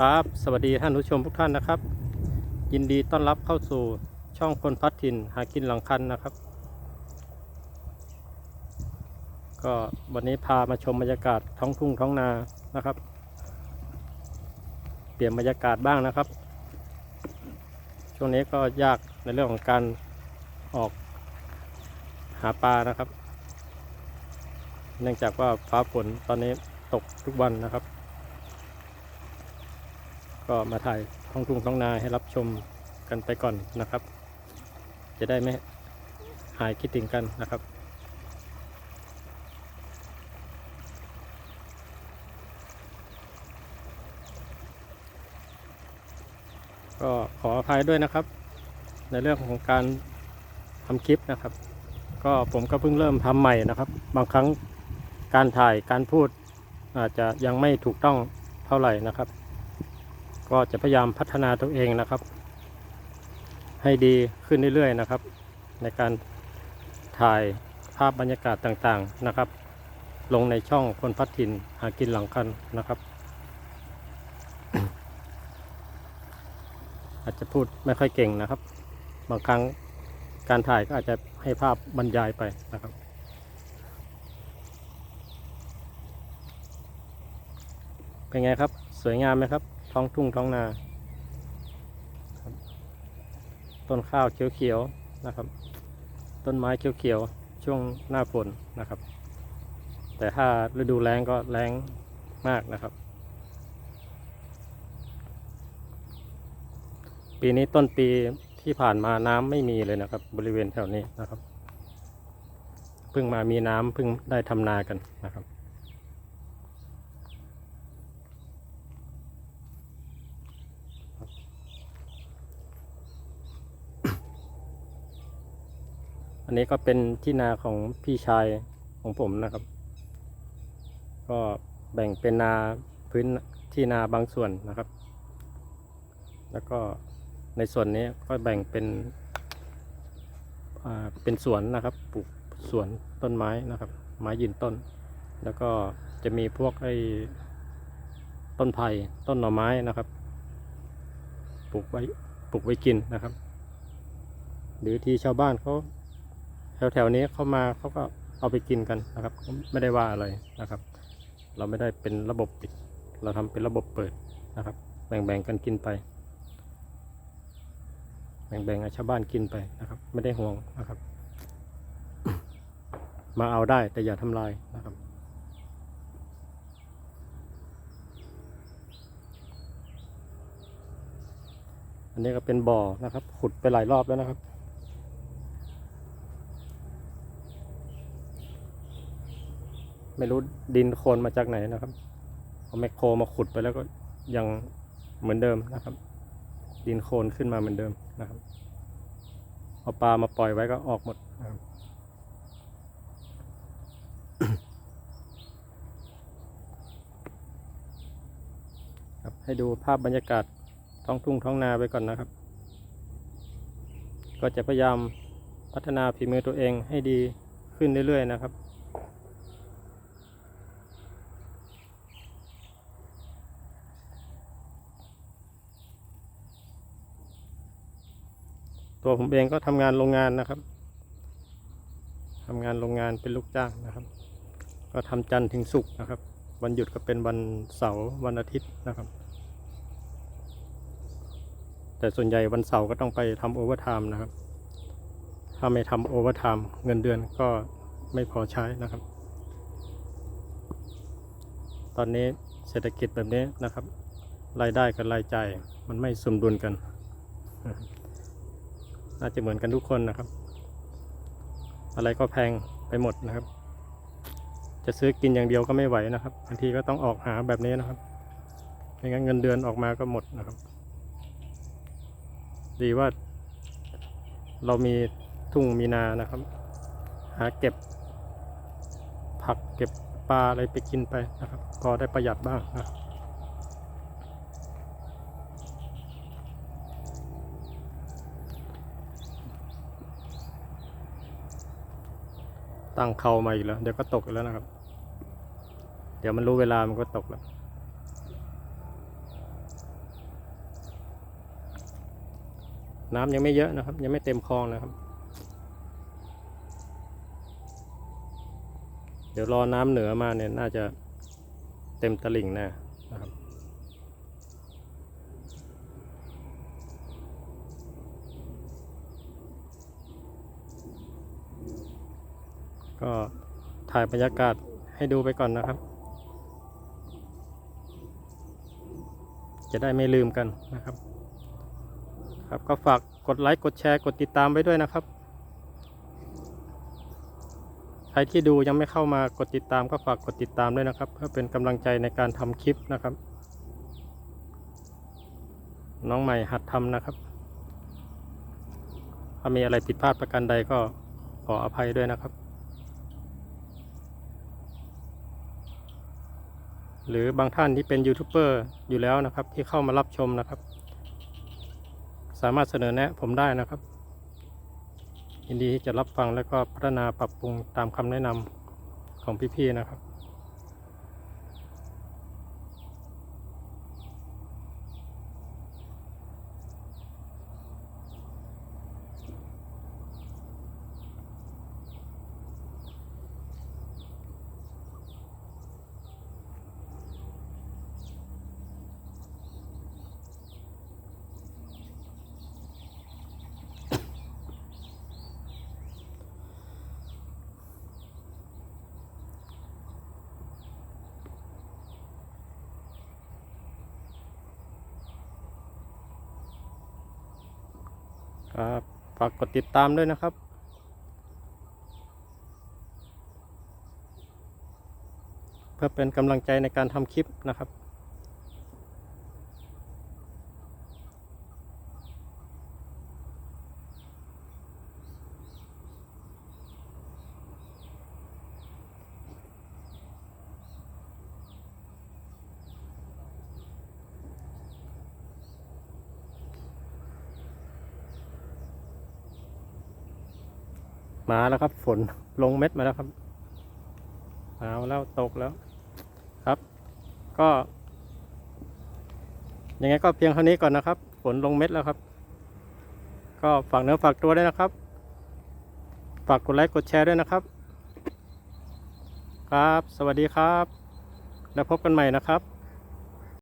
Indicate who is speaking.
Speaker 1: ครับ สวัสดีท่านผู้ชมทุกท่านนะครับ ยินดีต้อนรับเข้าสู่ช่องคนพัดถิ่นหากินหลังคันนะครับ ก็วันนี้พามาชมบรรยากาศท้องทุ่งท้องนานะครับ เปลี่ยนบรรยากาศบ้างนะครับ ช่วงนี้ก็ยากในเรื่องของการออกหาปลานะครับ เนื่องจากว่าฟ้าฝนตอนนี้ตกทุกวันนะครับ ก็มาถ่ายท้องทุ่งท้องนาให้รับชมกันไปก่อนนะครับ จะได้ไม่หายคิดถึงกันนะครับก็ขออภัยด้วยนะครับ ในเรื่องของการทำคลิปนะครับ ก็ผมก็เพิ่งเริ่มทำใหม่นะครับ บางครั้งการถ่ายการพูดอาจจะยังไม่ถูกต้องเท่าไหร่นะครับ ก็จะพยายามพัฒนาตัวเองนะครับ ให้ดีขึ้นเรื่อยๆนะครับ ในการถ่ายภาพบรรยากาศต่างๆนะครับ ลงในช่องคนพัดถิ่นหากินหลังคันนะครับ อาจจะพูดไม่ค่อยเก่งนะครับ บางครั้งการถ่ายก็อาจจะให้ภาพบรรยายไปนะครับเป็นไงครับ สวยงามไหมครับ ท้องทุ่งท้องนาต้นข้าวเขียวๆนะครับ ต้นไม้เขียวๆช่วงหน้าฝนนะครับ แต่ถ้าฤดูแล้งก็แล้งมากนะครับ ปีนี้ต้นปีที่ผ่านมาน้ำไม่มีเลยนะครับ บริเวณแถวนี้นะครับเพิ่งมามีน้ำเพิ่งได้ทำนากันนะครับ อันนี้ก็เป็นที่นาของพี่ชายของผมนะครับ ก็แบ่งเป็นนาพื้นที่นาบางส่วนนะครับ แล้วก็ในส่วนนี้ก็แบ่งเป็นเป็นสวนนะครับปลูกสวนต้นไม้นะครับ ไม้ยืนต้น แล้วก็จะมีพวกไอ้ต้นไผ่ต้นหน่อไม้นะครับปลูกไว้ปลูกไว้กินนะครับ หรือที่ชาวบ้านเขา แถวแถวๆนี้เขามาเขาก็เอาไปกินกันนะครับ ไม่ได้ว่าอะไรนะครับ เราไม่ได้เป็นระบบปิด เราทำเป็นระบบเปิดนะครับ แบ่งๆกันกินไป แบ่งๆชาวบ้านกินไปนะครับ ไม่ได้ห่วงนะครับ มาเอาได้แต่อย่าทำลายนะครับอันนี้ก็เป็นบ่อนะครับ ขุดไปหลายรอบแล้วนะครับ ไม่รู้ดินโคลนมาจากไหนนะครับ เอาแมคโครมาขุดไปแล้วก็ยังเหมือนเดิมนะครับ ดินโคลนขึ้นมาเหมือนเดิมนะครับ เอาปลามาปล่อยไว้ก็ออกหมดนะครับครับให้ดูภาพบรรยากาศท้องทุ่งท้องนาไปก่อนนะครับ ก็จะพยายามพัฒนาฝีมือตัวเองให้ดีขึ้นเรื่อยๆนะครับ ตัวผมเองก็ทำงานโรงงานนะครับทำงานโรงงานเป็นลูกจ้างนะครับ ก็ทำจันทร์ถึงศุกร์นะครับ วันหยุดก็เป็นวันเสาร์วันอาทิตย์นะครับ แต่ส่วนใหญ่วันเสาร์ก็ต้องไปทำโอเวอร์ไทม์นะครับ ถ้าไม่ทำโอเวอร์ไทม์เงินเดือนก็ไม่พอใช้นะครับ ตอนนี้เศรษฐกิจแบบนี้นะครับรายได้กับรายจ่ายมันไม่สมดุลกัน น่าจะเหมือนกันทุกคนนะครับ อะไรก็แพงไปหมดนะครับ จะซื้อกินอย่างเดียวก็ไม่ไหวนะครับบางทีก็ต้องออกหาแบบนี้นะครับไม่งั้นเงินเดือนออกมาก็หมดนะครับ ดีว่า เรามีทุ่งมีนานะครับ หาเก็บ ผักเก็บปลาอะไรไปกินไปนะครับ พอได้ประหยัดบ้างนะครับ ตั้งเข่ามาอีกแล้ว เดี๋ยวก็ตกแล้วนะครับ เดี๋ยวมันรู้เวลามันก็ตกแล้ว น้ำยังไม่เยอะนะครับ ยังไม่เต็มคลองนะครับ เดี๋ยวรอน้ำเหนือมาเนี่ยน่าจะเต็มตลิ่งแน่นะครับ ก็ถ่ายบรรยากาศให้ดูไปก่อนนะครับ จะได้ไม่ลืมกันนะครับ ครับก็ฝากกดไลค์กดแชร์กดติดตามไว้ด้วยนะครับ ใครที่ดูยังไม่เข้ามากดติดตามก็ฝากกดติดตามด้วยนะครับ เพื่อเป็นกำลังใจในการทำคลิปนะครับ น้องใหม่หัดทำนะครับ ถ้ามีอะไรผิดพลาดประการใดก็ขออภัยด้วยนะครับ หรือบางท่านที่เป็นยูทูบเบอร์อยู่แล้วนะครับ ที่เข้ามารับชมนะครับ สามารถเสนอแนะผมได้นะครับ ยินดีที่จะรับฟังแล้วก็พัฒนาปรับปรุงตามคำแนะนำของพี่ๆนะครับ ครับฝากกดติดตามด้วยนะครับเพื่อเป็นกำลังใจในการทำคลิปนะครับ มาแล้วครับ ฝนลงเม็ดมาแล้วครับเอาแล้วตกแล้วครับ ก็ยังไงก็เพียงเท่านี้ก่อนนะครับ ฝนลงเม็ดแล้วครับ ก็ฝากเนื้อฝากตัวด้วยนะครับ ฝากกดไลค์กดแชร์ด้วยนะครับ ครับ สวัสดีครับ แล้วพบกันใหม่นะครับ